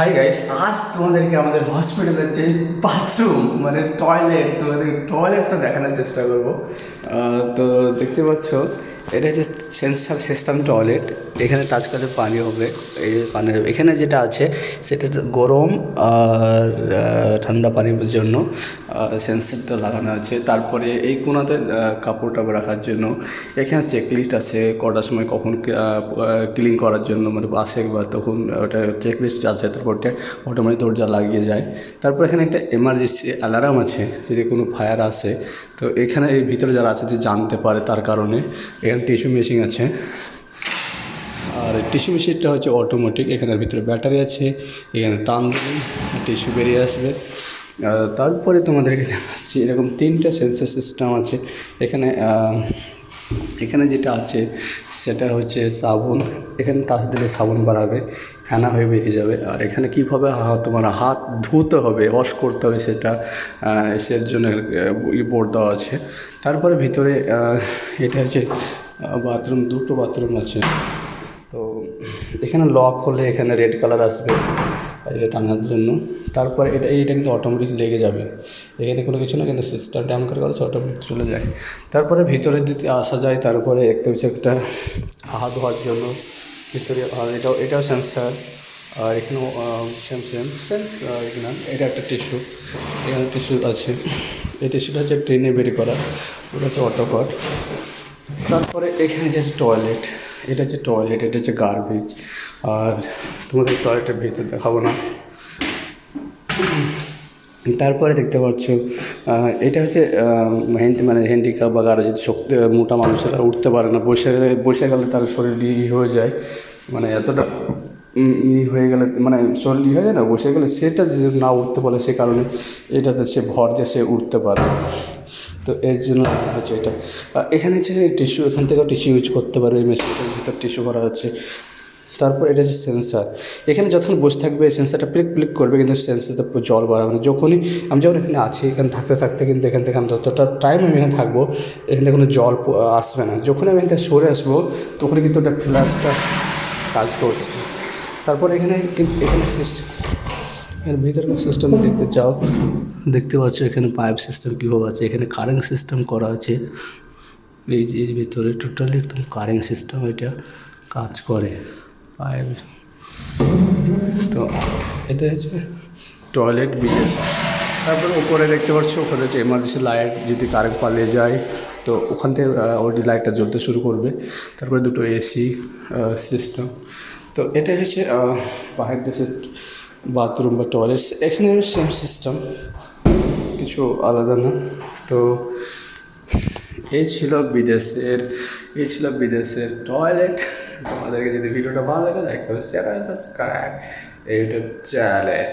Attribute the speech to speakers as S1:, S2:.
S1: Hi guys আজ তোমাদেরকে আমাদের হসপিটালের যে বাথরুম মানে টয়লেট তোমাদের টয়লেটটা দেখানোর চেষ্টা করব। তো দেখতে পাচ্ছ, এটা হচ্ছে সেন্সার সিস্টেম টয়লেট এখানে টাচ করলে পানি হবে, এই পানি হবে। এখানে যেটা আছে, সেটা গরম আর ঠান্ডা পানির জন্য সেন্সারটা লাগানো আছে। তারপরে এই কোনাতে কাপড় টাপড় রাখার জন্য, এখানে চেকলিস্ট আছে কটার সময় কখন ক্লিন করার জন্য মানে আসে বা তখন ওটা চেকলিস্ট আছে, তারপর ওটা অটোমেটিক দরজা লাগিয়ে যায়। তারপর এখানে একটা এমার্জেন্সি অ্যালার্ম আছে, যদি কোনো ফায়ার আসে। তো এখানে এই ভিতরে যারা আছে যে জানতে পারে তার কারণে, এখানে টিস্যু মেশিন আছে। আর টিস্যু মেশিনটা হচ্ছে অটোমেটিক এখানের ভিতরে ব্যাটারি আছে, এখানে টান দিলে টিস্যু বেরিয়ে আসবে। তারপরে তোমাদেরকে দেখাচ্ছি, এরকম তিনটা সেন্সার সিস্টেম আছে। এখানে এখানে যেটা আছে, সেটা হচ্ছে সাবুন। এখানে তাস দিলে সাবুন বাড়াবে, ফেনা হয়ে বেরিয়ে যাবে। আর এখানে কীভাবে তোমার হাত ধুতে হবে, ওয়াশ করতে হবে সেটা সের জন্য বোর্ড দেওয়া আছে। তারপরে ভিতরে এটা হচ্ছে বাথরুম দুটো বাথরুম আছে। তো এখানে লক হলে এখানে রেড কালার আসবে এটা টাঙার জন্য। তারপর এটা, এইটা কিন্তু অটোমেটিক লেগে যাবে। এখানে কোনো কিছু না, কিন্তু সিস্টেমটা এমন করে করেছে অটোমেটিক চলে যায়। তারপরে ভিতরে যদি আসা যায়, তারপরে দেখতে হচ্ছে একটা হাত ধোয়ার জন্য। ভিতরে, আর এটাও এটাও সেন্সার আর এখানেও সেম সেম সেম এখানে এটা একটা টিস্যু এখানে টিস্যু আছে। এই টিস্যুটা হচ্ছে ট্রেনে বের করা। ওটা হচ্ছে অটোকট তারপরে এখানে যে টয়লেট এটা হচ্ছে টয়লেট এটা হচ্ছে গার্বেজ আর তোমাদের টয়লেটের ভিতর দেখাবো না। তারপরে দেখতে পাচ্ছ এটা হচ্ছে হ্যান্ডি মানে হ্যান্ডিক্যাপ বা কারও যদি শক্তি মোটা মানুষেরা উঠতে পারে না, বসে গেলে বসে গেলে তার শরীর ই হয়ে যায়। মানে এতটা ই হয়ে গেলে মানে শরীর ই হয়ে যায় না, বসে গেলে সেটা যদি না উঠতে পারে সে কারণে এটাতে সে ভর দিয়ে সে উঠতে পারে। তো এর জন্য হচ্ছে এটা। এখানে হচ্ছে যে টিস্যু এখান থেকেও টিস্যু ইউজ করতে পারবে মেশিনটার ভিতর টিস্যু করা হচ্ছে। তারপর এটা হচ্ছে সেন্সার এখানে যখন বসে থাকবে সেন্সারটা প্লিক প্লিক করবে, কিন্তু সেন্সারটা জল বাড়াবে না। যখনই আমি যখন এখানে আছি, এখানে থাকতে থাকতে কিন্তু এখান থেকে আমি যতটা টাইম আমি এখানে থাকব, এখান থেকে কোনো জল আসবে না। যখন আমি এখান থেকে সরে আসব, তখনই কিন্তু ওটা ফ্ল্যাশটা কাজ করছে। তারপর এখানে কিন্তু এখানে সিস্টেম এর ভিতরে সিস্টেম দেখতে চাও? দেখতে পাচ্ছ এখানে পাইপ সিস্টেম কীভাবে আছে, এখানে কারেন্ট সিস্টেম করা আছে। এই যে এর ভিতরে টোটালি একদম কারেন্ট সিস্টেম এটা কাজ করে। পাইপ তো এটা হচ্ছে টয়লেট বিদেশ তারপরে উপরে দেখতে পাচ্ছ, ওখানে হচ্ছে এমার্জেন্সি লাইট যদি কারেন্ট পালিয়ে যায়, তো ওখান থেকে ওটি লাইটটা জ্বলতে শুরু করবে। তারপরে দুটো এসি সিস্টেম তো এটা হচ্ছে বাহির দেশের বাথরুম বা টয়লেট এখানে সেম সিস্টেম কিছু আলাদা না। তো এই ছিল বিদেশের এই ছিল বিদেশের টয়লেট তোমাদেরকে যদি ভিডিওটা ভালো লাগে লাইক করবে শেয়ার সাবস্ক্রাইব ইউটিউব চ্যানেল